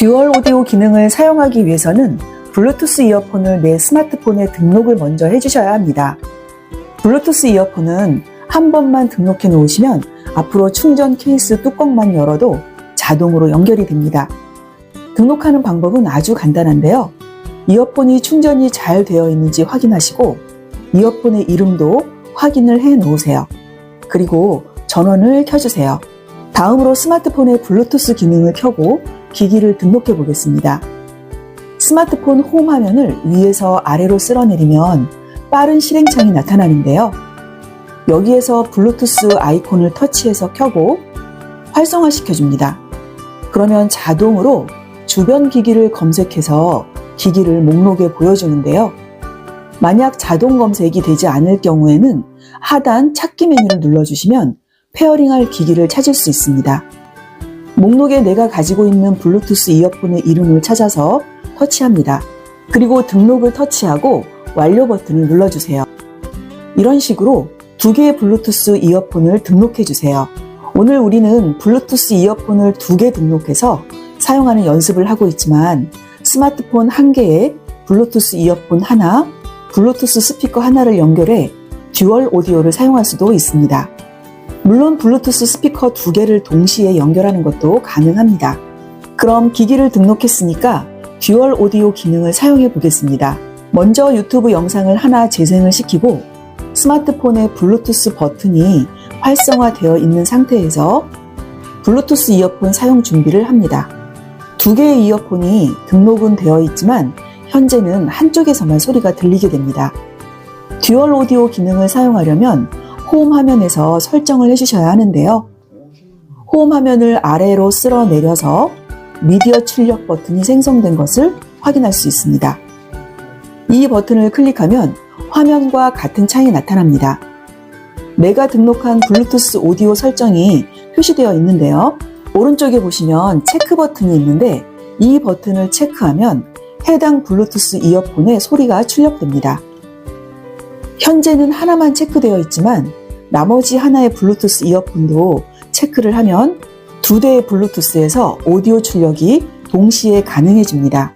듀얼 오디오 기능을 사용하기 위해서는 블루투스 이어폰을 내 스마트폰에 등록을 먼저 해주셔야 합니다. 블루투스 이어폰은 한 번만 등록해 놓으시면 앞으로 충전 케이스 뚜껑만 열어도 자동으로 연결이 됩니다. 등록하는 방법은 아주 간단한데요. 이어폰이 충전이 잘 되어 있는지 확인하시고 이어폰의 이름도 확인을 해 놓으세요. 그리고 전원을 켜주세요. 다음으로 스마트폰의 블루투스 기능을 켜고 기기를 등록해 보겠습니다. 스마트폰 홈 화면을 위에서 아래로 쓸어내리면 빠른 실행창이 나타나는데요. 여기에서 블루투스 아이콘을 터치해서 켜고 활성화시켜 줍니다. 그러면 자동으로 주변 기기를 검색해서 기기를 목록에 보여주는데요. 만약 자동 검색이 되지 않을 경우에는 하단 찾기 메뉴를 눌러주시면 페어링할 기기를 찾을 수 있습니다. 목록에 내가 가지고 있는 블루투스 이어폰의 이름을 찾아서 터치합니다. 그리고 등록을 터치하고 완료 버튼을 눌러주세요. 이런 식으로 두 개의 블루투스 이어폰을 등록해 주세요. 오늘 우리는 블루투스 이어폰을 두 개 등록해서 사용하는 연습을 하고 있지만 스마트폰 한 개에 블루투스 이어폰 하나, 블루투스 스피커 하나를 연결해 듀얼 오디오를 사용할 수도 있습니다. 물론 블루투스 스피커 두 개를 동시에 연결하는 것도 가능합니다. 그럼 기기를 등록했으니까 듀얼 오디오 기능을 사용해 보겠습니다. 먼저 유튜브 영상을 하나 재생을 시키고 스마트폰의 블루투스 버튼이 활성화되어 있는 상태에서 블루투스 이어폰 사용 준비를 합니다. 두 개의 이어폰이 등록은 되어 있지만 현재는 한쪽에서만 소리가 들리게 됩니다. 듀얼 오디오 기능을 사용하려면 홈 화면에서 설정을 해주셔야 하는데요. 홈 화면을 아래로 쓸어 내려서 미디어 출력 버튼이 생성된 것을 확인할 수 있습니다. 이 버튼을 클릭하면 화면과 같은 창이 나타납니다. 내가 등록한 블루투스 오디오 설정이 표시되어 있는데요. 오른쪽에 보시면 체크 버튼이 있는데 이 버튼을 체크하면 해당 블루투스 이어폰에 소리가 출력됩니다. 현재는 하나만 체크되어 있지만 나머지 하나의 블루투스 이어폰도 체크를 하면 두 대의 블루투스에서 오디오 출력이 동시에 가능해집니다.